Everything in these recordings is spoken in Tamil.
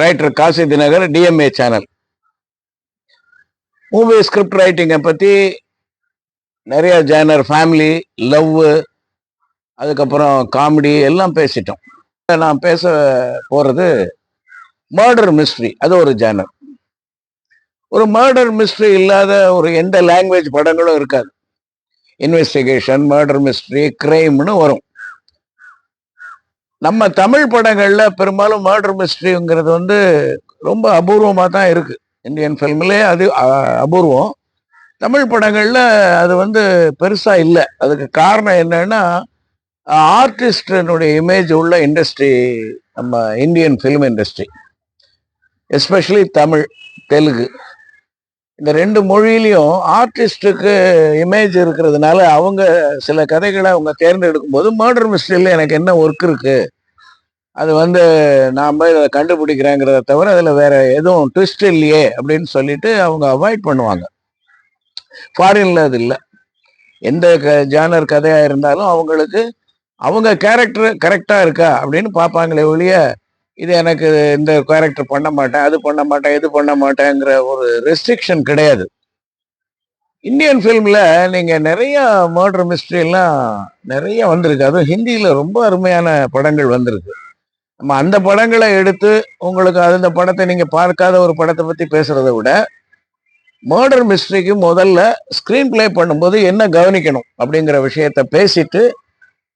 Writer Kasi Dinakar DMA channel movie script ரைட்டிங்கை பற்றி நிறைய ஜேனர் ஃபேமிலி லவ்வு அதுக்கப்புறம் காமெடி எல்லாம் பேசிட்டோம். நான் பேச போகிறது மர்டர் மிஸ்ட்ரி அது ஒரு ஜேனர் ஒரு மர்டர் மிஸ்ட்ரி இல்லாத ஒரு எந்த லாங்குவேஜ் படங்களும் இருக்காது. இன்வெஸ்டிகேஷன் மர்டர் மிஸ்ட்ரி கிரைம்னு வரும். நம்ம தமிழ் படங்கள்ல பெரும்பாலும் மர்டர் மிஸ்ட்ரிங்கிறது வந்து ரொம்ப அபூர்வமாக தான் இருக்கு. இந்தியன் ஃபில்ம்லே அது அபூர்வம். தமிழ் படங்கள்ல அது வந்து பெருசா இல்லை. அதுக்கு காரணம் என்னன்னா ஆர்டிஸ்டனுடைய இமேஜ் உள்ள இண்டஸ்ட்ரி நம்ம Indian film industry especially Tamil Telugu. இந்த ரெண்டு மொழியிலையும் ஆர்டிஸ்டுக்கு இமேஜ் இருக்கிறதுனால அவங்க சில கதைகளை அவங்க தேர்ந்தெடுக்கும் போது மர்டர் மிஸ்ட்ரியில் எனக்கு என்ன ஒர்க் இருக்குது அது வந்து நாம் இதை கண்டுபிடிக்கிறேங்கிறத தவிர அதில் வேற எதுவும் ட்விஸ்ட் இல்லையே அப்படின்னு சொல்லிட்டு அவங்க அவாய்ட் பண்ணுவாங்க. ஃபாரின்ல அது இல்லை. எந்த க ஜானர் கதையாக இருந்தாலும் அவங்களுக்கு அவங்க கேரக்டர் கரெக்டாக இருக்கா அப்படின்னு பார்ப்பாங்களே ஒழிய இது எனக்கு இந்த கேரக்டர் பண்ண மாட்டேன் அது பண்ண மாட்டேன் இது பண்ண மாட்டேங்கிற ஒரு ரெஸ்ட்ரிக்ஷன் கிடையாது. இந்தியன் ஃபிலிமில் நீங்கள் நிறைய மர்டர் மிஸ்ட்ரி எல்லாம் நிறைய வந்திருக்கு. அதுவும் ஹிந்தியில் ரொம்ப அருமையான படங்கள் வந்திருக்கு. நம்ம அந்த படங்களை எடுத்து உங்களுக்கு அந்த படத்தை நீங்கள் பார்க்காத ஒரு படத்தை பற்றி பேசுகிறத விட மர்டர் மிஸ்ட்ரிக்கு முதல்ல ஸ்க்ரீன் ப்ளே பண்ணும்போது என்ன கவனிக்கணும் அப்படிங்கிற விஷயத்த பேசிட்டு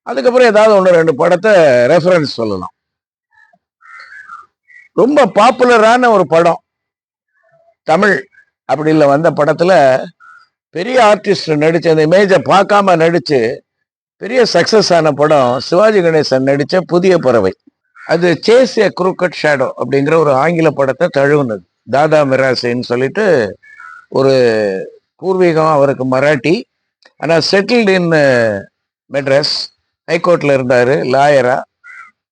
அதுக்கப்புறம் ஏதாவது ஒன்று ரெண்டு படத்தை ரெஃபரன்ஸ் சொல்லலாம். ரொம்ப பாப்புலரான ஒரு படம் தமிழ் அப்படில வந்த படத்தில் பெரிய ஆர்டிஸ்ட் நடித்த அந்த இமேஜை பார்க்காம நடித்து பெரிய சக்ஸஸ் ஆன படம் சிவாஜி கணேசன் நடித்த புதிய பறவை. அது சேஸ் ஏ குரூக்கட் ஷேடோ அப்படிங்கிற ஒரு ஆங்கில படத்தை தழுவுனது. தாதா மிராசின்னு சொல்லிட்டு ஒரு பூர்வீகம் அவருக்கு மராட்டி. ஆனால் செட்டில்டு இன் மெட்ராஸ் ஹைகோர்ட்டில் இருந்தார் லாயரா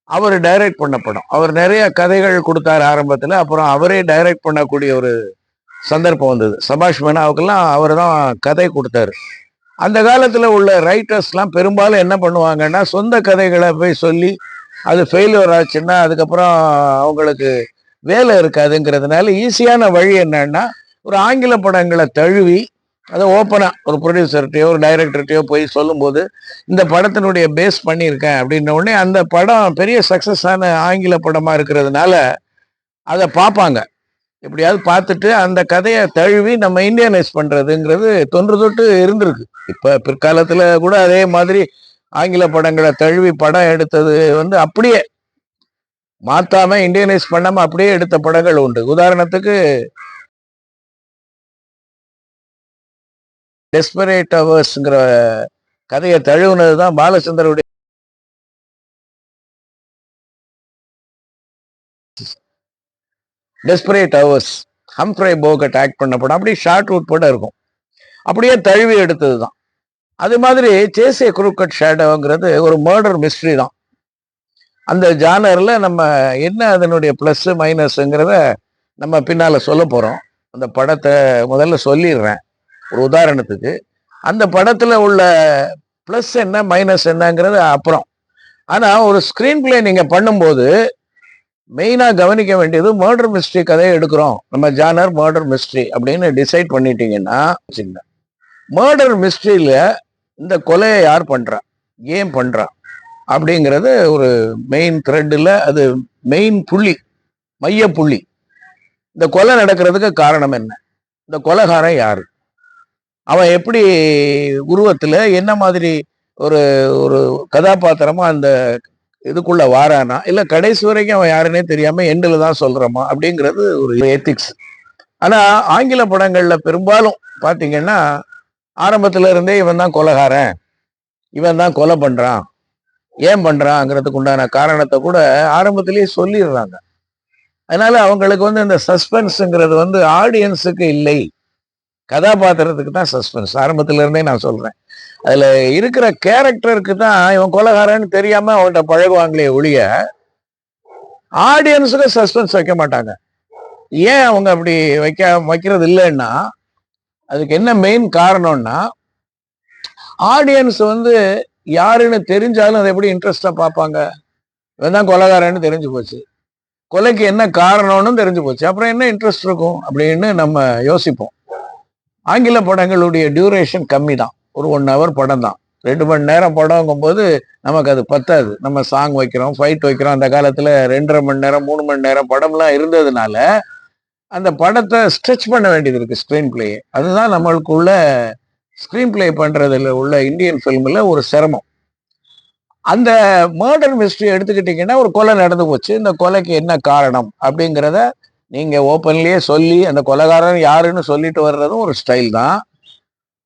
அவர் டைரக்ட் பண்ண படம். அவர் நிறைய கதைகள் கொடுத்தாரு ஆரம்பத்தில். அப்புறம் அவரே டைரக்ட் பண்ணக்கூடிய ஒரு சந்தர்ப்பம் வந்தது. சபாஷ் மேனாவுக்கெல்லாம் அவர் தான் கதை கொடுத்தாரு. அந்த காலத்தில் உள்ள ரைட்டர்ஸ்லாம் பெரும்பாலும் என்ன பண்ணுவாங்கன்னா சொந்த கதைகளை போய் சொல்லி அது ஃபெயிலியர் ஆச்சுன்னா அதுக்கப்புறம் அவங்களுக்கு வேலை இருக்காதுங்கிறதுனால ஈஸியான வழி என்னன்னா ஒரு ஆங்கில படங்களை தழுவி அதை ஓப்பனாக ஒரு ப்ரொடியூசர்கிட்டயோ ஒரு டைரக்டர்கிட்டயோ போய் சொல்லும்போது இந்த படத்தினுடைய பேஸ் பண்ணியிருக்கேன் அப்படின்ன உடனே அந்த படம் பெரிய சக்ஸஸான ஆங்கில படமாக இருக்கிறதுனால அதை பார்ப்பாங்க. எப்படியாவது பார்த்துட்டு அந்த கதையை தழுவி நம்ம இந்தியனைஸ் பண்ணுறதுங்கிறது தொன்று தொட்டு இருந்திருக்கு. இப்போ பிற்காலத்தில் கூட அதே மாதிரி ஆங்கில படங்களை தழுவி படம் எடுத்தது வந்து அப்படியே மாத்தாம இண்டியனைஸ் பண்ணாம அப்படியே எடுத்த படங்கள் உண்டு. உதாரணத்துக்கு டெஸ்பரேட் அவர்ஸ்ங்கிற கதையை தழுவுனது தான் பாலச்சந்தருடைய desperate hours Humphrey Bogart act பண்ண படம். அப்படியே ஷார்ட் அவுட் படம் இருக்கும். அப்படியே தழுவி எடுத்தது தான். அது மாதிரி சேசிய குருக்கட் ஷேடோங்கிறது ஒரு மர்டர் மிஸ்ட்ரி தான். அந்த ஜானரில் நம்ம என்ன அதனுடைய ப்ளஸ் மைனஸுங்கிறத நம்ம பின்னால் சொல்ல போகிறோம் அந்த படத்தை முதல்ல சொல்லிடுறேன். ஒரு உதாரணத்துக்கு அந்த படத்தில் உள்ள ப்ளஸ் என்ன மைனஸ் என்னங்கிறது அப்புறம். ஆனால் ஒரு ஸ்க்ரீன் பிளே நீங்கள் பண்ணும்போது மெயினாக கவனிக்க வேண்டியது மர்டர் மிஸ்ட்ரி கதையை எடுக்கிறோம். நம்ம ஜானர் மர்டர் மிஸ்ட்ரி அப்படின்னு டிசைட் பண்ணிட்டீங்கன்னா மர்டர் மிஸ்ட்ரியில் இந்த கொலையை யார் பண்றா? ஏன் பண்றா? அப்படிங்கிறது ஒரு மெயின் த்ரெட்டில் அது மெயின் புள்ளி மைய புள்ளி. இந்த கொலை நடக்கிறதுக்கு காரணம் என்ன? இந்த கொலைகாரன் யாரு? அவன் எப்படி உருவத்தில் என்ன மாதிரி ஒரு ஒரு கதாபாத்திரமா அந்த இதுக்குள்ள வாரானா? இல்லை கடைசி வரைக்கும் அவன் யாருன்னே தெரியாமல் எண்டில் தான் சொல்கிறோமா அப்படிங்கிறது ஒரு எத்திக்ஸ் ஆனால் ஆங்கில படங்களில் பெரும்பாலும் பார்த்தீங்கன்னா ஆரம்பத்துல இருந்தே இவன் தான் கொலகாரன். இவன் தான் கொலை பண்றான். ஏன் பண்றாங்கிறதுக்கு உண்டான காரணத்தை கூட ஆரம்பத்திலேயே சொல்லிடுறாங்க. அதனால அவங்களுக்கு வந்து இந்த சஸ்பென்ஸுங்கிறது வந்து ஆடியன்ஸுக்கு இல்லை. கதாபாத்திரத்துக்கு தான் சஸ்பென்ஸ். ஆரம்பத்துல இருந்தே நான் சொல்றேன். அதுல இருக்கிற கேரக்டருக்கு தான் இவன் கொலகாரன்னு தெரியாம அவன்கிட்ட பழகுவாங்களே ஒழிய ஆடியன்ஸுக்கு சஸ்பென்ஸ் வைக்க மாட்டாங்க. ஏன் அவங்க அப்படி வைக்க வைக்கிறது இல்லைன்னா அதுக்கு என்ன மெயின் காரணம்னா ஆடியன்ஸ் வந்து யாருன்னு தெரிஞ்சாலும் அதை எப்படி இன்ட்ரெஸ்டாக பார்ப்பாங்க? இவன் தான் கொலைகாரன்னு தெரிஞ்சு போச்சு. கொலைக்கு என்ன காரணம்னு தெரிஞ்சு போச்சு. அப்புறம் என்ன இன்ட்ரெஸ்ட் இருக்கும் அப்படின்னு நம்ம யோசிப்போம். ஆங்கில படங்களுடைய டியூரேஷன் கம்மி தான் ஒரு ஒன் ஹவர் படம் தான். ரெண்டு மணி நேரம் படங்கும் போது நமக்கு அது பத்தாது. நம்ம சாங் வைக்கிறோம் ஃபைட் வைக்கிறோம். அந்த காலத்தில் ரெண்டரை மணி நேரம் மூணு மணி நேரம் படம்லாம் இருந்ததுனால அந்த படத்தை ஸ்ட்ரெச் பண்ண வேண்டியது இருக்கு ஸ்க்ரீன் பிளே அதுதான் நம்மளுக்குள்ள ஸ்க்ரீன் பிளே பண்றதுல உள்ள இந்தியன் ஃபிலிமில் ஒரு சிரமம். அந்த மர்டர் மிஸ்ட்ரி எடுத்துக்கிட்டிங்கன்னா ஒரு கொலை நடந்து போச்சு. இந்த கொலைக்கு என்ன காரணம் அப்படிங்கிறத நீங்கள் ஓப்பன்லேயே சொல்லி அந்த கொலைகாரன் யாருன்னு சொல்லிட்டு வர்றதும் ஒரு ஸ்டைல் தான்.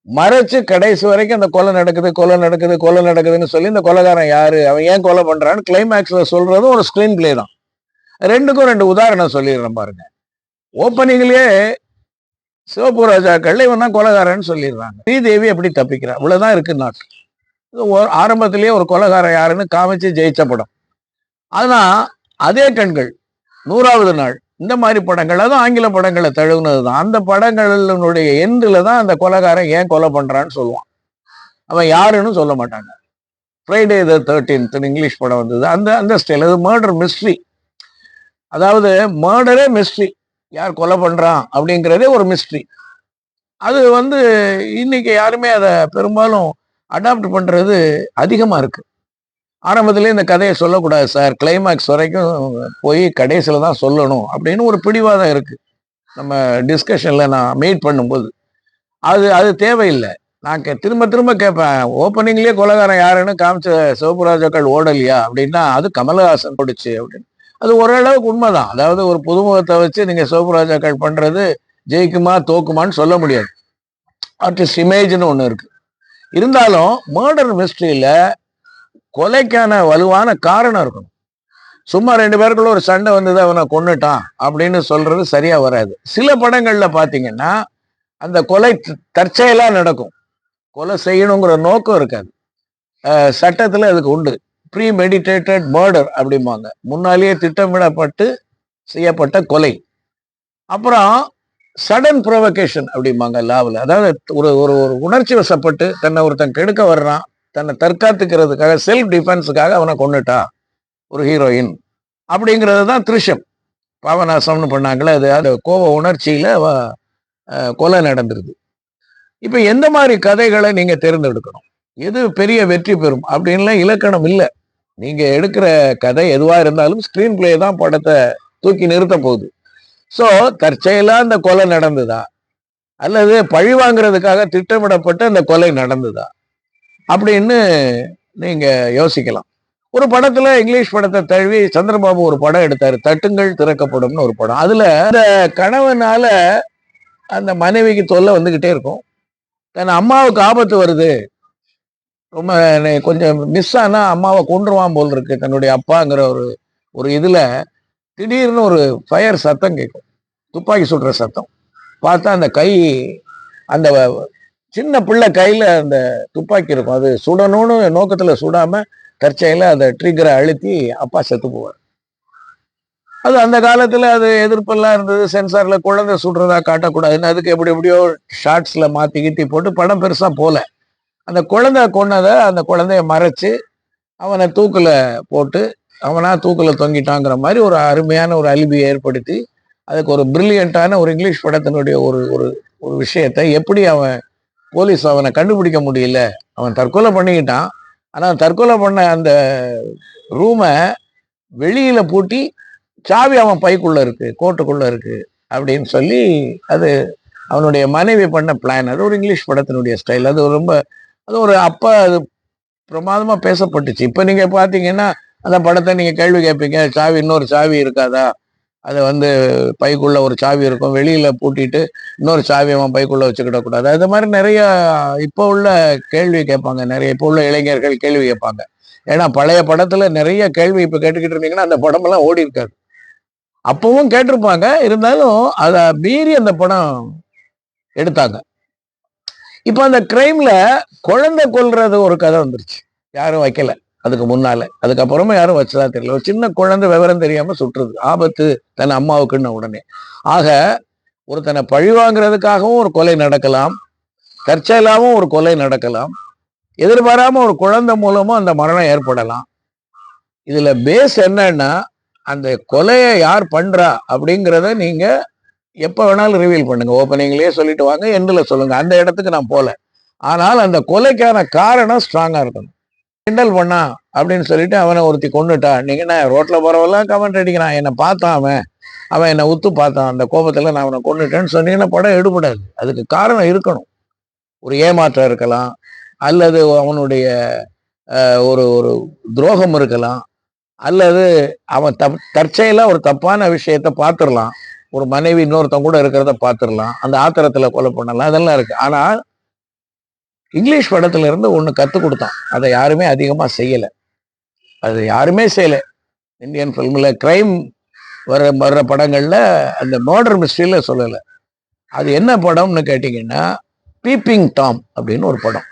மறைச்சு கடைசி வரைக்கும் அந்த கொலை நடக்குது கொலை நடக்குது கொலை நடக்குதுன்னு சொல்லி இந்த கொலைகாரன் யாரு அவன் ஏன் கொலை பண்றான்னு கிளைமேக்ஸ்ல சொல்றதும் ஒரு ஸ்கிரீன் பிளே தான். ரெண்டுக்கும் ரெண்டு உதாரணம் சொல்லிடுறேன் பாருங்க. ஓப்பனிங்லயே சிவப்பு ராஜாக்கள் இவன் தான் கொலகாரன்னு சொல்லிடுறாங்க. ஸ்ரீதேவி எப்படி தப்பிக்கிறா? இவ்வளவுதான் இருக்கு நாட்டு. ஒரு ஆரம்பத்திலேயே ஒரு கொலைகாரன் யாருன்னு காமிச்சு ஜெயிச்ச படம். ஆனா அதே கண்கள் நூறாவது நாள் இந்த மாதிரி படங்கள் அதுவும் ஆங்கில படங்களை தழுவுனது தான் அந்த படங்களினுடைய எண்டில் தான் அந்த கொலகாரன் ஏன் கொலை பண்ணுறான்னு சொல்லுவான். அவன் யாருன்னு சொல்ல மாட்டாங்க. ஃப்ரைடே த தேர்ட்டீன்த் இங்கிலீஷ் படம் வந்தது. அந்த அந்த ஸ்டைல் அது மர்டர் மிஸ்ட்ரி அதாவது மர்டரே மிஸ்ட்ரி யார் கொலை பண்றான் அப்படிங்கிறதே ஒரு மிஸ்ட்ரி அது வந்து இன்னைக்கு யாருமே அதை பெரும்பாலும் அடாப்ட் பண்றது அதிகமா இருக்கு. ஆரம்பத்திலே இந்த கதையை சொல்லக்கூடாது சார். கிளைமேக்ஸ் வரைக்கும் போய் கடைசியில் தான் சொல்லணும் அப்படின்னு ஒரு பிடிவாதம் இருக்கு. நம்ம டிஸ்கஷன்ல நான் மீட் பண்ணும்போது. அது அது தேவையில்லை. நான் கே- திரும்ப திரும்ப கேட்பேன். ஓப்பனிங்லேயே கொலகாரம் யாருன்னு காமிச்ச சிவபுராஜாக்கள் ஓடலையா அப்படின்னா அது கமலஹாசன் பிடிச்சு அப்படின்னு. அது ஓரளவுக்கு உண்மைதான். அதாவது ஒரு புதுமுகத்தை வச்சு நீங்க சிவபுராஜாக்கள் பண்ணுறது ஜெயிக்குமா தோக்குமான்னு சொல்ல முடியாது. ஆர்டிஸ்ட் இமேஜ்னு ஒன்று இருக்கு. இருந்தாலும் மர்டர் மிஸ்ட்ரியில் கொலைக்கான வலுவான காரணம் இருக்கணும். சும்மா ரெண்டு பேருக்குள்ள ஒரு சண்டை வந்தது அவனை கொண்டுட்டான் அப்படின்னு சொல்றது சரியா வராது. சில படங்கள்ல பாத்தீங்கன்னா அந்த கொலை தற்செயலா நடக்கும். கொலை செய்யணுங்கிற நோக்கம் இருக்காது. சட்டத்துல அதுக்கு உண்டு. ப்ரீ மெடிடேட்டட் மர்டர் அப்படிம்பாங்க. முன்னாலேயே திட்டமிடப்பட்டு செய்யப்பட்ட கொலை. அப்புறம் சடன் ப்ரொவகேஷன் அப்படிம்பாங்க லாவில் அதாவது ஒரு ஒரு ஒரு உணர்ச்சி வசப்பட்டு தன்னை ஒருத்தன் கெடுக்க வர்றான். தன்னை தற்காத்துக்கிறதுக்காக செல்ஃப் டிஃபென்ஸுக்காக அவனை கொண்டுட்டா ஒரு ஹீரோயின் அப்படிங்கிறது தான் திருஷம். பாவநாசம்னு பண்ணாங்களே அது அந்த கோப உணர்ச்சியில் கொலை நடந்துருது. இப்போ எந்த மாதிரி கதைகளை நீங்கள் தேர்ந்தெடுக்கணும்? எது பெரிய வெற்றி பெறும்? அப்படின்லாம் இலக்கணம் இல்லை. நீங்க எடுக்கிற கதை எதுவா இருந்தாலும் ஸ்கிரீன் பிளே தான் படத்தை தூக்கி நிறுத்த போகுது. ஸோ தற்செயலா அந்த கொலை நடந்ததா? அல்லது பழி வாங்குறதுக்காக திட்டமிடப்பட்டு அந்த கொலை நடந்ததா? அப்படின்னு நீங்க யோசிக்கலாம். ஒரு படத்துல இங்கிலீஷ் படத்தை தழுவி சந்திரபாபு ஒரு படம் எடுத்தாரு. தட்டுங்கள் திறக்கப்படும்னு ஒரு படம். அதுல அந்த கணவனால அந்த மனைவிக்கு தொல்லை வந்துகிட்டே இருக்கும். தன் அம்மாவுக்கு ஆபத்து வருது. ரொம்ப கொஞ்சம் மிஸ் ஆனால் அம்மாவை கொண்டுருவான் போல் இருக்கு. தன்னுடைய அப்பாங்கிற ஒரு ஒரு இதில் திடீர்னு ஒரு ஃபயர் சத்தம் கேட்கும். துப்பாக்கி சுடுற சத்தம். பார்த்தா அந்த கை அந்த சின்ன பிள்ளை கையில் அந்த துப்பாக்கி இருக்கும். அது சுடணும்னு நோக்கத்தில் சுடாமல் தற்செயலில் அந்த ட்ரிகரை அழுத்தி அப்பா செத்து போவார். அது அந்த காலத்தில் அது எதிர்ப்பெல்லாம் இருந்தது. சென்சாரில் குழந்தை சுடுறதா காட்டக்கூடாதுன்னு அதுக்கு எப்படி எப்படியோ ஷார்ட்ஸில் மாற்றி கீத்தி போட்டு படம் பெருசாக போகல அந்த குழந்தை கொன்னதை அந்த குழந்தைய மறைச்சு அவனை தூக்கில் போட்டு அவனா தூக்கில் தொங்கிட்டாங்கிற மாதிரி ஒரு அருமையான ஒரு அலிபியை ஏற்படுத்தி அதுக்கு ஒரு பிரில்லியண்டான ஒரு இங்கிலீஷ் படத்தினுடைய ஒரு ஒரு ஒரு விஷயத்தை எப்படி அவன் போலீஸ் அவனை கண்டுபிடிக்க முடியல அவன் தற்கொலை பண்ணிக்கிட்டான். ஆனால் தற்கொலை பண்ண அந்த ரூமை வெளியில் பூட்டி சாவி அவன் பைக்குள்ளே இருக்குது கோட்டுக்குள்ளே இருக்குது அப்படின்னு சொல்லி அது அவனுடைய மனைவி பண்ண பிளான் அது ஒரு இங்கிலீஷ் படத்தினுடைய ஸ்டைல் அது ரொம்ப அது ஒரு அப்போ அது பிரமாதமாக பேசப்பட்டுச்சு. இப்போ நீங்கள் பார்த்தீங்கன்னா அந்த படத்தை நீங்கள் கேள்வி கேட்பீங்க சாவி இன்னொரு சாவி இருக்காதா? அதை வந்து பைக்குள்ளே ஒரு சாவி இருக்கும் வெளியில் பூட்டிட்டு இன்னொரு சாவி அவன் பைக்குள்ளே வச்சுக்கிடக்கூடாது அது மாதிரி நிறைய இப்போ உள்ள கேள்வி கேட்பாங்க நிறைய இப்போ உள்ள இளைஞர்கள் கேள்வி கேட்பாங்க. ஏன்னா பழைய படத்தில் நிறைய கேள்வி இப்போ கேட்டுக்கிட்டு இருந்தீங்கன்னா அந்த படமெல்லாம் ஓடி இருக்காது. அப்பவும் கேட்டிருப்பாங்க இருந்தாலும் அதை மீறி அந்த படம் எடுத்தாங்க. இப்போ அந்த கிரைம்ல குழந்தை கொல்றது ஒரு கதை வந்துருச்சு. யாரும் வைக்கல. அதுக்கு முன்னால. அதுக்கப்புறமா யாரும் வச்சதா தெரியல. ஒரு சின்ன குழந்தை விவரம் தெரியாம சுட்டுறது. ஆபத்து தன் அம்மாவுக்குன்னு உடனே. ஆக ஒருத்தனை பழி வாங்குறதுக்காகவும் ஒரு கொலை நடக்கலாம். தற்செயலாகவும் ஒரு கொலை நடக்கலாம். எதிர்பாராம ஒரு குழந்தை மூலமும் அந்த மரணம் ஏற்படலாம். இதுல பேஸ் என்னன்னா அந்த கொலையை யார் பண்றா அப்படிங்கிறத நீங்க எப்போ வேணாலும் ரிவீல் பண்ணுங்க. ஓப்பனிங்லேயே சொல்லிட்டு வாங்க எண்டில் சொல்லுங்க. அந்த இடத்துக்கு நான் போகல ஆனால் அந்த கொலைக்கான காரணம் ஸ்ட்ராங்காக இருக்கணும். கிண்டல் பண்ணா அப்படின்னு சொல்லிட்டு அவனை ஒருத்தி கொண்டுட்டா நீங்கள் என்ன ரோட்டில் போகிறவெல்லாம் கமெண்ட் அடிக்கிறான். என்னை பார்த்தான் அவன். அவன் என்னை உத்து பார்த்தான். அந்த கோபத்தில் நான் அவனை கொண்டுட்டேன்னு சொன்னீங்கன்னா படம் எடுபடாது. அதுக்கு காரணம் இருக்கணும். ஒரு ஏமாற்றம் இருக்கலாம். அல்லது அவனுடைய ஒரு ஒரு துரோகம் இருக்கலாம். அல்லது அவன் தப் தற்செயலாக ஒரு தப்பான விஷயத்த பார்த்துடலாம். ஒரு மனைவி இன்னொருத்தவங்க கூட இருக்கிறத பார்த்துடலாம். அந்த ஆத்திரத்துல கொலை பண்ணலாம். அதெல்லாம் இருக்கு. ஆனா இங்கிலீஷ் படத்துல இருந்து ஒன்று கற்றுக் கொடுத்தான். அதை யாருமே அதிகமாக செய்யலை. அது யாருமே செய்யலை. இந்தியன் ஃபிலிமில் கிரைம் வர வர்ற படங்களில் அந்த மர்டர் மிஸ்ட்ரியில் சொல்லலை. அது என்ன படம்னு கேட்டிங்கன்னா பீப்பிங் டாம் அப்படின்னு ஒரு படம்.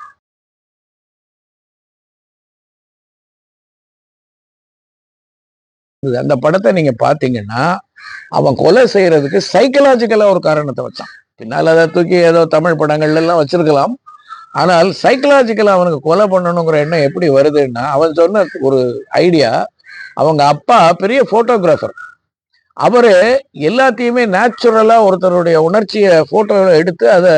அந்த படத்தை நீங்கள் பார்த்தீங்கன்னா அவன் கொலை செய்யறதுக்கு சைக்கலாஜிக்கலா ஒரு காரணத்தை வச்சான். பின்னால் அதை தூக்கி ஏதோ தமிழ் படங்கள்ல எல்லாம் வச்சிருக்கலாம். ஆனால் சைக்கலாஜிக்கலா அவனுக்கு கொலை பண்ணணுங்கிற எண்ணம் எப்படி வருதுன்னா அவன் சொன்ன ஒரு ஐடியா அவங்க அப்பா பெரிய போட்டோகிராஃபர் அவரு எல்லாத்தையுமே நேச்சுரலா ஒருத்தருடைய உணர்ச்சியை போட்டோ எடுத்து அதை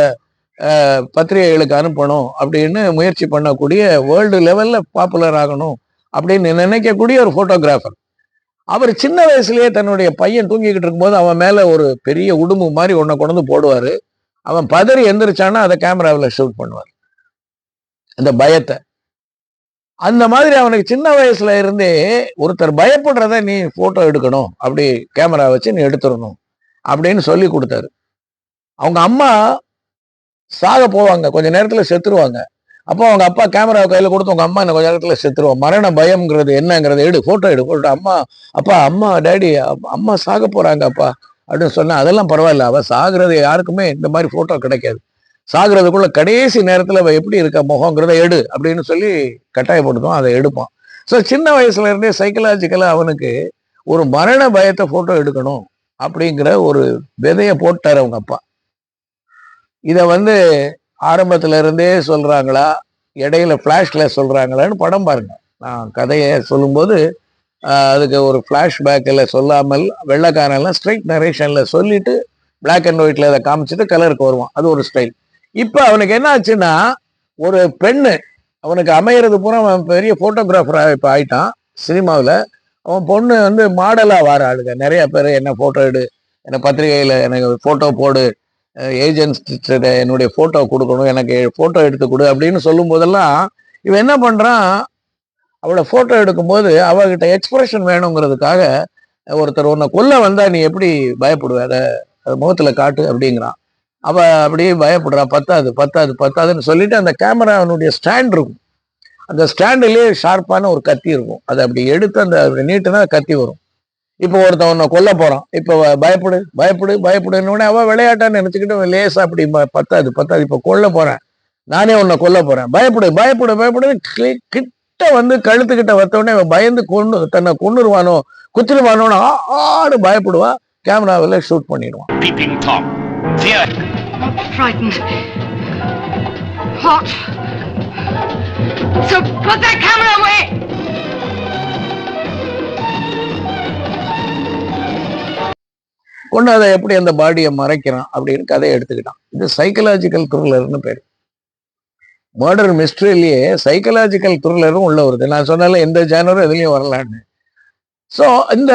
பத்திரிகைகளுக்கு அனுப்பணும் அப்படின்னு முயற்சி பண்ணக்கூடிய வேர்ல்டு லெவல்ல பாப்புலர் ஆகணும் அப்படின்னு நினைக்கக்கூடிய ஒரு போட்டோகிராஃபர் அவர் சின்ன வயசுலயே தன்னுடைய பையன் தூங்கிக்கிட்டு இருக்கும்போது அவன் மேல ஒரு பெரிய உடும்பு மாதிரி ஒன்றை கொண்டு போடுவார் போடுவாரு. அவன் பதறி எந்திரிச்சான்னா அதை கேமராவில் ஷூட் பண்ணுவார். அந்த பயத்தை. அந்த மாதிரி அவனுக்கு சின்ன வயசுல இருந்தே ஒருத்தர் பயப்படுறத நீ போட்டோ எடுக்கணும். அப்படி கேமரா வச்சு நீ எடுத்துடணும். அப்படின்னு சொல்லி கொடுத்தாரு. அவங்க அம்மா சாக போவாங்க. கொஞ்ச நேரத்துல செத்துருவாங்க. அப்போ அவங்க அப்பா கேமரா கையில் கொடுத்து உங்க அம்மா என்ன கொஞ்ச நேரத்தில் செத்துருவோம் மரண பயம்ங்கிறது என்னங்கிறத? எடு ஃபோட்டோ எடு ஃபோட்டோ அம்மா அப்பா அம்மா டேடி அம்மா சாக போறாங்க அப்பா. அப்படின்னு சொன்னா அதெல்லாம் பரவாயில்ல. அவள் சாகுறது யாருக்குமே இந்த மாதிரி ஃபோட்டோ கிடைக்காது. சாகிறதுக்குள்ளே கடைசி நேரத்தில் அவள் எப்படி இருக்க முகங்கிறத எடு அப்படின்னு சொல்லி கட்டாயப்படுத்தும் அதை எடுப்பான். ஸோ சின்ன வயசுல இருந்தே சைக்கலாஜிக்கலாக அவனுக்கு ஒரு மரண பயத்தை ஃபோட்டோ எடுக்கணும் அப்படிங்கிற ஒரு விதையை போட்டார் அவங்க அப்பா. இதை வந்து ஆரம்பத்துல இருந்தே சொல்றாங்களா? இடையில ஃப்ளாஷில் சொல்றாங்களான்னு படம் பாருங்க. நான் கதையை சொல்லும்போது அதுக்கு ஒரு ஃப்ளாஷ்பேக்கில் சொல்லாமல் வெள்ளைக்காரெல்லாம் ஸ்ட்ரைட் நரேஷனில் சொல்லிட்டு பிளாக் அண்ட் ஒயிட்ல அதை காமிச்சிட்டு கலருக்கு வருவான். அது ஒரு ஸ்டைல் இப்போ அவனுக்கு என்ன ஆச்சுன்னா ஒரு பெண்ணு அவனுக்கு அமையிறது பூரா அவன் பெரிய ஃபோட்டோகிராஃபராக இப்போ ஆயிட்டான் சினிமாவில். அவன் பொண்ணு வந்து மாடலாக வர ஆளுங்க. நிறைய பேர் என்ன ஃபோட்டோ எடு? என்ன பத்திரிகையில் எனக்கு ஃபோட்டோ போடு. ஏஜென்ட்ஸ் என்னுடைய ஃபோட்டோ கொடுக்கணும் எனக்கு ஃபோட்டோ எடுத்து கொடு அப்படின்னு சொல்லும் போதெல்லாம் இவன் என்ன பண்ணுறான் அவளை ஃபோட்டோ எடுக்கும்போது அவகிட்ட எக்ஸ்பிரஷன் வேணுங்கிறதுக்காக ஒருத்தர் உன்னை கொல்ல வந்தால் நீ எப்படி பயப்படுவ? அதை அது காட்டு அப்படிங்கிறான். அவ அப்படியே பயப்படுறா பத்தாது பத்தாது பத்தாதுன்னு சொல்லிட்டு அந்த கேமராவுடைய ஸ்டாண்ட் இருக்கும். அந்த ஸ்டாண்டுலேயே ஷார்ப்பான ஒரு கத்தி இருக்கும். அதை அப்படி எடுத்து அந்த நீட்டுனா கத்தி வரும். இப்போ ஒருத்தன் உன்னை கொல்ல போறான் இப்போ பயப்படு பயப்படு பயப்படுன்னு உடனே அவ விளையாட்டான்னு நினைச்சுக்கிட்டு லேசா அப்படி பத்தாது பத்தாது இப்போ கொல்ல போறேன் நானே உன்னை கொல்ல போறேன் பயப்படு பயப்படு பயப்படு கி- கிட்ட வந்து கழுத்துக்கிட்ட வந்த உடனே அவன் பயந்து கொண்டு தன்னை கொண்டுருவானோ குத்திருவானோன்னு ஆடு பயப்படுவா கேமராவில் ஷூட் பண்ணிடுவான் Peeping Tom. Fear. Not frightened. Hot. So put that camera away! கொண்டு அதை எப்படி அந்த பாடியை மறைக்கிறான் அப்படின்னு கதையை எடுத்துக்கிட்டான். இது சைக்கலாஜிக்கல் த்ரில்லர்னு பேர். மர்டர் மிஸ்ட்ரியிலேயே சைக்கலாஜிக்கல் த்ரில்லரும் உள்ள வருது. நான் சொன்னால எந்த ஜானரும் எதுலையும் வரலான்னு. ஸோ இந்த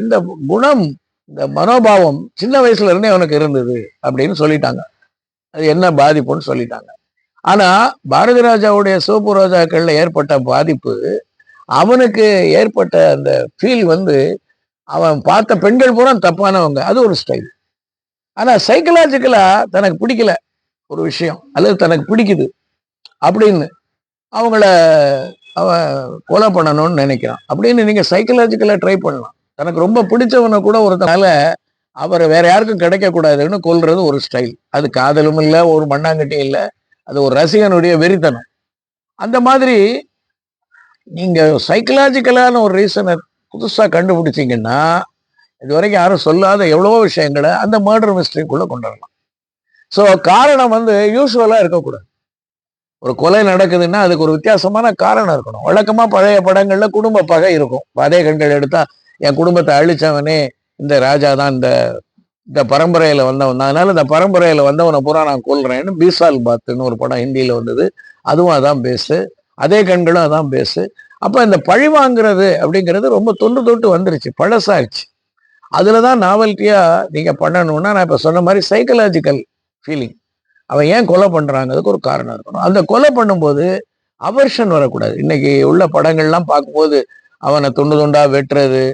இந்த குணம் இந்த மனோபாவம் சின்ன வயசுல இருந்தே அவனுக்கு இருந்தது அப்படின்னு சொல்லிட்டாங்க. அது என்ன பாதிப்புன்னு சொல்லிட்டாங்க. ஆனா பாரதி ராஜாவுடைய சிவப்பு ரோஜாக்கள்ல ஏற்பட்ட பாதிப்பு அவனுக்கு ஏற்பட்ட அந்த ஃபீல் வந்து அவன் பார்த்த பெண்கள் பூரா தப்பானவங்க. அது ஒரு ஸ்டைல் ஆனால் சைக்கலாஜிக்கலாக தனக்கு பிடிக்கல ஒரு விஷயம். அல்லது தனக்கு பிடிக்குது அப்படின்னு அவங்கள அவன் கொலை பண்ணணும்னு நினைக்கிறான். அப்படின்னு நீங்கள் சைக்கலாஜிக்கலாக ட்ரை பண்ணலாம். தனக்கு ரொம்ப பிடிச்சவனை கூட ஒருத்தனால அவர் வேற யாருக்கும் கிடைக்கக்கூடாதுன்னு கொல்றது ஒரு ஸ்டைல் அது காதலும் இல்லை ஒரு மண்ணாங்கட்டியும் இல்லை. அது ஒரு ரசிகனுடைய வெறித்தனம். அந்த மாதிரி நீங்கள் சைக்கலாஜிக்கலான ஒரு ரீசனை புதுசாக கண்டுபிடிச்சிங்கன்னா இது வரைக்கும் யாரும் சொல்லாத எவ்வளவோ விஷயங்களை அந்த மர்டர் மிஸ்ட்ரிக்குள்ளே கொண்டு வரலாம். ஸோ காரணம் வந்து யூஸ்வலாக இருக்கக்கூடாது. ஒரு கொலை நடக்குதுன்னா அதுக்கு ஒரு வித்தியாசமான காரணம் இருக்கணும். வழக்கமாக பழைய படங்களில் குடும்ப பகை இருக்கும். அதே கண்கள் எடுத்தால் என் குடும்பத்தை அழிச்சவனே இந்த ராஜா தான் இந்த இந்த பரம்பரையில் வந்தவன் தான். அதனால இந்த பரம்பரையில் வந்தவனை பூரா நான் கொள்றேன்னு பீசால் பாத்துன்னு ஒரு படம் ஹிந்தியில் வந்தது. அதுவும் அதான் பேசு அதே கண்களும் அதான் பேசு அப்போ இந்த பழி வாங்குறது அப்படிங்கிறது ரொம்ப தொன்று தொட்டு வந்துருச்சு பழசாச்சு தான் நாவல்ட்டியாக நீங்கள் பண்ணணும்னா நான் இப்போ சொன்ன மாதிரி சைக்கலாஜிக்கல் ஃபீலிங் அவன் ஏன் கொலை பண்ணுறாங்கிறதுக்கு ஒரு காரணம் இருக்கணும். அந்த கொலை பண்ணும்போது அவர்ஷன் வரக்கூடாது. இன்னைக்கு உள்ள படங்கள்லாம் பார்க்கும்போது அவனை துண்டு துண்டா வெட்டுறது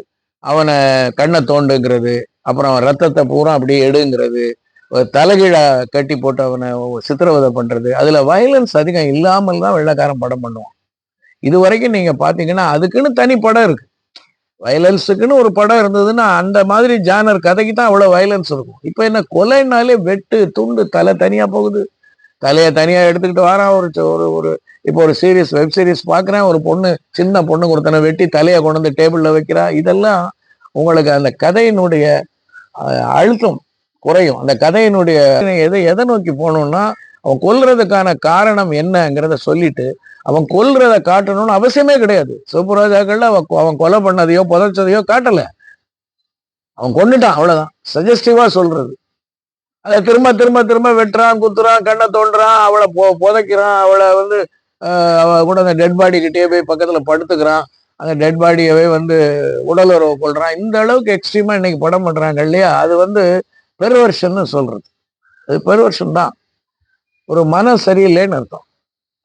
அவனை கண்ணை தோண்டுங்கிறது அப்புறம் அவன் ரத்தத்தை பூரா அப்படியே எடுங்கிறது ஒரு தலைகீழா கட்டி போட்டு அவனை சித்திரவதை பண்ணுறது அதில் வயலன்ஸ் அதிகம் இல்லாமல் தான் வெள்ளக்காரன் படம் பண்ணுவான். இது வரைக்கும் நீங்க பாத்தீங்கன்னா அதுக்குன்னு தனி படம் இருக்கு. வயலன்ஸுக்குன்னு ஒரு படம் இருந்ததுன்னா அந்த மாதிரி ஜானர் கதைக்கு தான் அவ்வளவு வயலன்ஸ் இருக்கும். இப்போ என்ன கொலைனாலே வெட்டு துண்டு தலை தனியா போகுது. தலையை தனியா எடுத்துக்கிட்டு வரான். ஒரு ஒரு ஒரு இப்போ ஒரு சீரியஸ் வெப் சீரிஸ் பார்க்குறேன் ஒரு பொண்ணு சின்ன பொண்ணு ஒருத்தனை வெட்டி தலையை கொண்டு வந்து டேபிளில் வைக்கிறா. இதெல்லாம் உங்களுக்கு அந்த கதையினுடைய அழுத்தம் குறையும். அந்த கதையினுடைய எதை எதை நோக்கி போகணும்னா அவன் கொல்றதுக்கான காரணம் என்னங்கிறத சொல்லிட்டு அவன் கொல்றத காட்டணும்னு அவசியமே கிடையாது. சிவபுராஜாக்கள்ல அவன் அவன் கொலை பண்ணதையோ புதைச்சதையோ காட்டல. அவன் கொண்டுட்டான் அவ்வளவுதான். சஜஸ்டிவா சொல்றது. அதை திரும்ப திரும்ப திரும்ப வெட்டுறான் குத்துறான் கண்ணை தோண்டுறான் அவளை பொ புதைக்கிறான் அவளை வந்து அவ கூட அந்த டெட் பாடி கிட்டேயே போய் பக்கத்துல படுத்துக்கிறான். அந்த டெட் பாடியவே வந்து உடல் உறவு கொள்றான். இந்த அளவுக்கு எக்ஸ்ட்ரீமா இன்னைக்கு படம் பண்றாங்க இல்லையா? அது வந்து பெருவர்ஷன்னு சொல்றது. அது பெருவர்ஷன் தான். ஒரு மனம் சரியில்லைன்னு அர்த்தம்.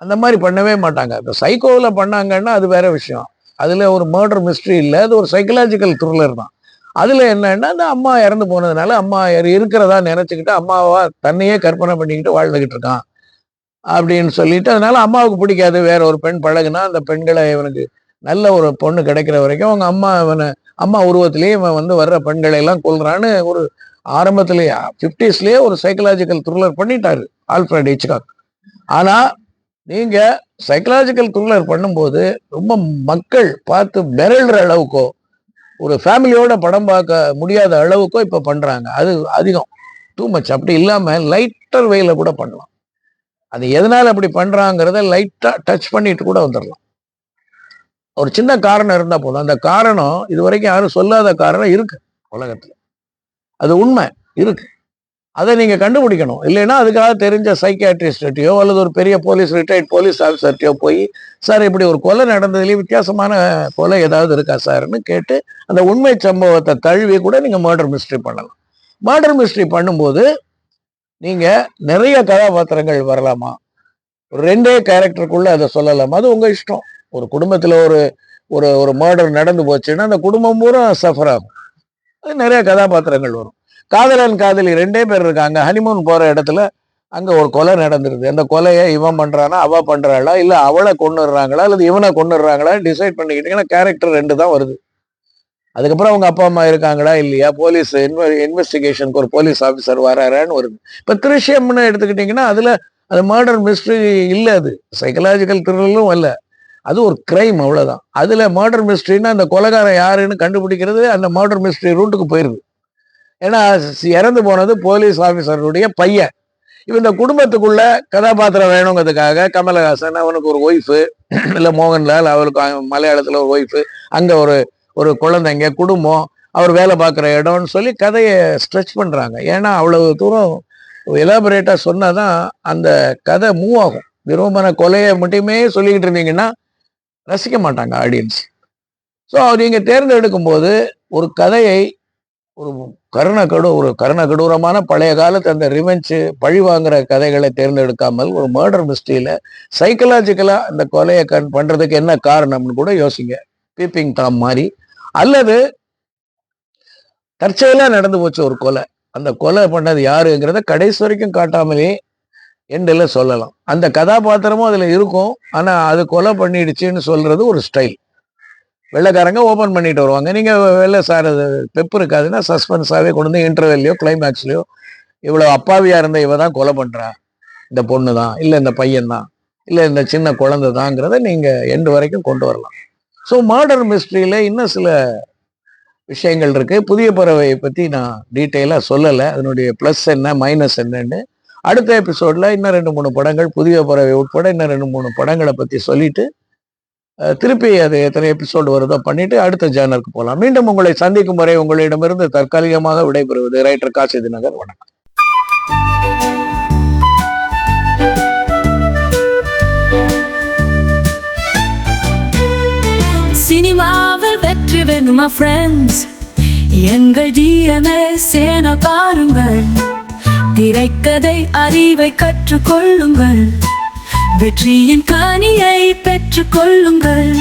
அந்த மாதிரி பண்ணவே மாட்டாங்க. இந்த சைக்கோவில் பண்ணாங்கன்னா அது வேற விஷயம். அதில் ஒரு மர்டர் மிஸ்ட்ரி இல்லை. அது ஒரு சைக்கலாஜிக்கல் த்ரில்லர் தான். அதில் என்னன்னா அந்த அம்மா இறந்து போனதுனால அம்மா இருக்கிறதா நினச்சிக்கிட்டு அம்மாவா தன்னையே கற்பனை பண்ணிக்கிட்டு வாழ்ந்துக்கிட்டு இருக்கான் அப்படின்னு சொல்லிட்டு அதனால அம்மாவுக்கு பிடிக்காது. வேற ஒரு பெண் பழகுனா அந்த பெண்களை இவனுக்கு நல்ல ஒரு பொண்ணு கிடைக்கிற வரைக்கும் அவங்க அம்மா இவனை அம்மா உருவத்திலேயே இவன் வந்து வர்ற பெண்களை எல்லாம் கொள்றான்னு ஒரு ஆரம்பத்திலேயே பிப்டிஸ்லயே ஒரு சைக்கலாஜிக்கல் த்ரில்லர் பண்ணிட்டாரு ஆல்ஃபிரட் ஹிச்காக். ஆனா நீங்க சைக்கலாஜிக்கல் த்ரில்லர் பண்ணும்போது ரொம்ப மக்கள் பார்த்து மிரள்ற அளவுக்கோ ஒரு ஃபேமிலியோட படம் பார்க்க முடியாத அளவுக்கோ இப்போ பண்றாங்க. அது அதிகம். டூ மச் அப்படி இல்லாம லைட்டர் வேல கூட பண்ணலாம். அது எதனால அப்படி பண்றாங்கிறத லைட்டா டச் பண்ணிட்டு கூட வந்துடலாம் ஒரு சின்ன காரணம் இருந்தால் போதும். அந்த காரணம் இது வரைக்கும் யாரும் சொல்லாத காரணம் இருக்கு உலகத்துல. அது உண்மை இருக்கு. அதை நீங்க கண்டுபிடிக்கணும். இல்லைன்னா அதுக்காக தெரிஞ்ச சைக்கியாட்ரிஸ்ட்டையோ அல்லது ஒரு பெரிய போலீஸ் ரிட்டையர்ட் போலீஸ் ஆஃபீஸர்ட்டையோ போய் சார் இப்படி ஒரு கொலை நடந்ததுலேயே வித்தியாசமான கொலை ஏதாவது இருக்கா சார்னு கேட்டு அந்த உண்மை சம்பவத்தை தழுவி கூட நீங்க மர்டர் மிஸ்ட்ரி பண்ணலாம். மர்டர் மிஸ்ட்ரி பண்ணும்போது நீங்க நிறைய கதாபாத்திரங்கள் வரலாமா? ஒரு ரெண்டே கேரக்டருக்குள்ள அதை சொல்லலாமா? அது உங்க இஷ்டம். ஒரு குடும்பத்துல ஒரு ஒரு ஒரு மர்டர் நடந்து போச்சுன்னா அந்த குடும்பம் பூரா சஃபர் ஆகும். நிறைய கதாபாத்திரங்கள் வரும். காதலன் காதலி ரெண்டே பேர் இருக்காங்க. ஹனிமூன் போற இடத்துல அங்க ஒரு கொலை நடந்துருது. அந்த கொலையை இவன் பண்றானா அவ பண்றாளா இல்ல அவளை கொண்டுடுறாங்களா அல்லது இவனை கொண்டுடுறாங்களா டிசைட் பண்ணிக்கிட்டீங்கன்னா கேரக்டர் ரெண்டு தான் வருது. அதுக்கப்புறம் அவங்க அப்பா அம்மா இருக்காங்களா இல்லையா? போலீஸ் இன்வெஸ்டிகேஷனுக்கு ஒரு போலீஸ் ஆஃபீஸர் வராரான்னு வருது. இப்ப திருஷ்யம்னு எடுத்துக்கிட்டீங்கன்னா அதுல அது மர்டர் மிஸ்ட்ரி இல்ல அது. சைக்கலாஜிக்கல் த்ரில்லரும் அல்ல. அது ஒரு கிரைம் அவ்வளோதான் அதில் மர்டர் மிஸ்ட்ரின்னா அந்த கொலைகாரன் யாருன்னு கண்டுபிடிக்கிறது அந்த மர்டர் மிஸ்ட்ரி ரூட்டுக்கு போயிடுது ஏன்னா இறந்து போனது போலீஸ் ஆஃபீஸருடைய பையன். இவன் இந்த குடும்பத்துக்குள்ள கதாபாத்திரம் வேணுங்கிறதுக்காக கமலஹாசன் அவனுக்கு ஒரு ஒய்ஃபு இல்லை மோகன்லால் அவளுக்கு மலையாளத்தில் ஒரு ஒய்ஃபு அங்கே ஒரு ஒரு குழந்தைங்க குடும்பம் அவர் வேலை பார்க்குற இடம்னு சொல்லி கதையை ஸ்ட்ரெச் பண்ணுறாங்க ஏன்னா அவ்வளவு தூரம் இலாபரேட்டாக சொன்னால் தான் அந்த கதை மூவ் ஆகும். விரும்பன கொலையை மட்டுமே சொல்லிக்கிட்டு இருந்தீங்கன்னா ரசிக்க மாட்டாங்க ஆடியன்ஸ் ஸோ நீங்கள் தேர்ந்தெடுக்கும் போது ஒரு கதையை ஒரு கருணக்கடு ஒரு கருண கடூரமான பழைய காலத்து அந்த ரிவெஞ்சு பழி வாங்குற கதைகளை தேர்ந்தெடுக்காமல் ஒரு மர்டர் மிஸ்ட்ரியில சைக்கலாஜிக்கலாக அந்த கொலையை கண் பண்ணுறதுக்கு என்ன காரணம்னு கூட யோசிங்க. பீப்பிங் டாம் மாதிரி. அல்லது தற்செயலாக நடந்து போச்சு ஒரு கொலை. அந்த கொலை பண்ணது யாருங்கிறத கடைசி வரைக்கும் காட்டாமலே எண்டில் சொல்லலாம். அந்த கதாபாத்திரமும் அதில் இருக்கும். ஆனால் அது கொலை பண்ணிடுச்சுன்னு சொல்கிறது ஒரு ஸ்டைல் வெள்ளைக்காரங்க ஓப்பன் பண்ணிட்டு வருவாங்க. நீங்கள் வெள்ளை சார் அது பெப்பு இருக்காதுன்னா சஸ்பென்ஸாகவே கொண்டு வந்து இன்டர்வெல்லையோ கிளைமேக்ஸ்லையோ இவ்வளோ அப்பாவியாக இருந்த இவ தான் கொலை பண்ணுறா இந்த பொண்ணு தான் இல்லை இந்த பையன் தான் இல்லை இந்த சின்ன குழந்தை தாங்கிறத நீங்கள் எண்டு வரைக்கும் கொண்டு வரலாம். ஸோ மாடர்ன் மிஸ்ட்ரியில் இன்னும் சில விஷயங்கள் இருக்குது புதிய பறவையை பற்றி நான் டீட்டெயிலாக சொல்லலை. அதனுடைய ப்ளஸ் என்ன மைனஸ் என்னன்னு அடுத்த எபிசோட்ல இன்னும் ரெண்டு மூணு படங்கள் புதிய பறவை உட்பட இன்னும் ரெண்டு மூணு படங்களை பத்தி சொல்லிட்டு திருப்பி அது எத்தனை எபிசோடு வருதோ பண்ணிட்டு அடுத்த ஜேனலுக்கு போகலாம் மீண்டும் உங்களை சந்திக்கும் வரை உங்களிடமிருந்து தற்காலிகமாக விடைபெறுவது ரைட்டர் காசி தினகர் வணக்கம். சினிமாவில் வெற்றி வேணுமா ஃப்ரெண்ட்ஸ் எங்கள் டிஎன்ஏ சேன பாருங்கள். திரைக்கதை அறிவை கற்றுக்கொள்ளுங்கள். வெற்றியின் காணியை பெற்றுக்கொள்ளுங்கள்.